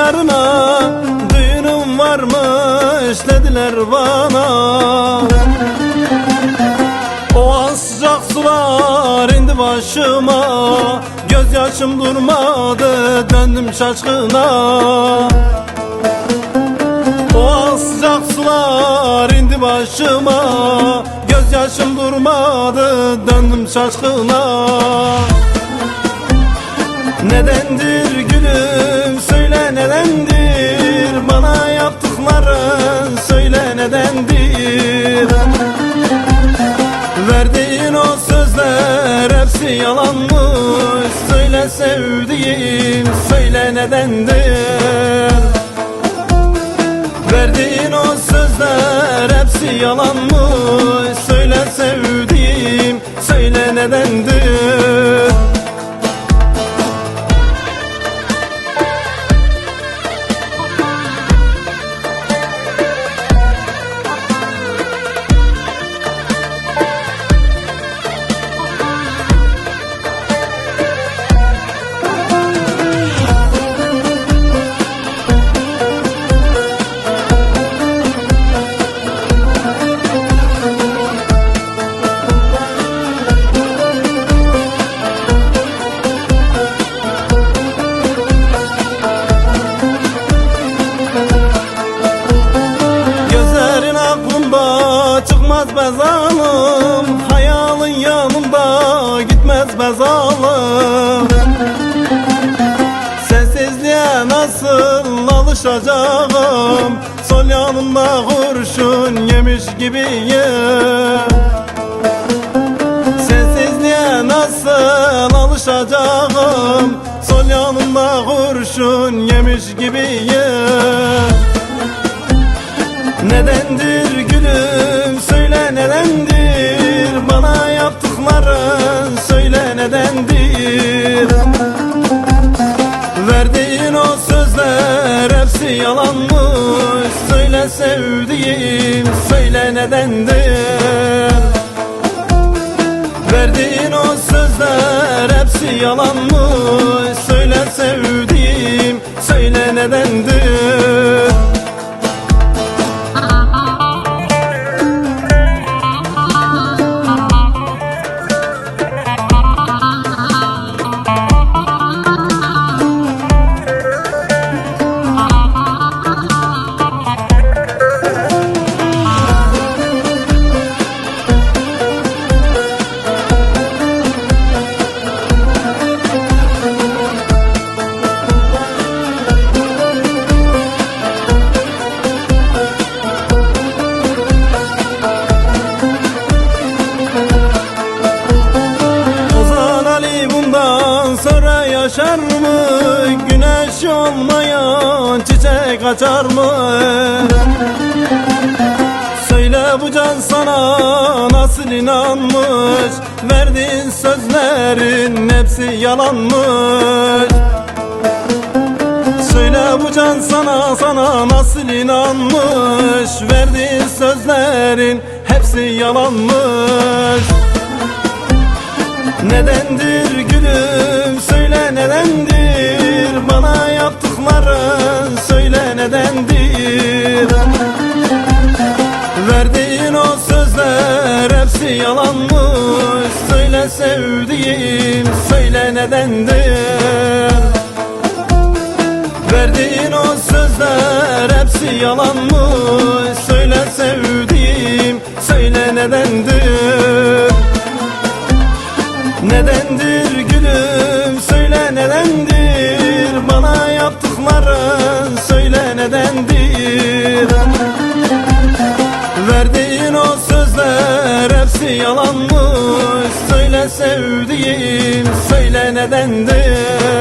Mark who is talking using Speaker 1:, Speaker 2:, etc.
Speaker 1: yarına Düğünüm varmış dediler bana. O an sıcak sular indi başıma Gözyaşım durmadı döndüm şaşkına. O an sıcak sular indi başıma Gözyaşım durmadı döndüm şaşkına. Nedendir gülüm? Yalanmış. Söyle sevdiğim söyle nedendir? Verdiğin o sözler hepsi yalanmış. Söyle sevdiğim söyle nedendir yanımda gitmez be zalim Sensizliğe nasıl alışacağım? Sol yanımda kurşun yemiş gibiyim. Sensizliğe nasıl alışacağım? Sol yanımda kurşun yemiş gibiyim. Nedendir gülüm? Söyle nedendir? Bana yaptıkların sevdiğim söyle nedendir? Verdiğin o sözler hepsi yalanmış. Söyle sevdiğim yaşar mı? Güneş olmayan çiçek açar mı? Söyle bu can sana nasıl inanmış? Verdiğin sözlerin hepsi yalanmış Söyle bu can sana sana nasıl inanmış? Verdiğin sözlerin hepsi yalanmış Nedendir sevdiğim söyle nedendir? Verdiğin o sözler hepsi yalanmış sevdiğim söyle nedendir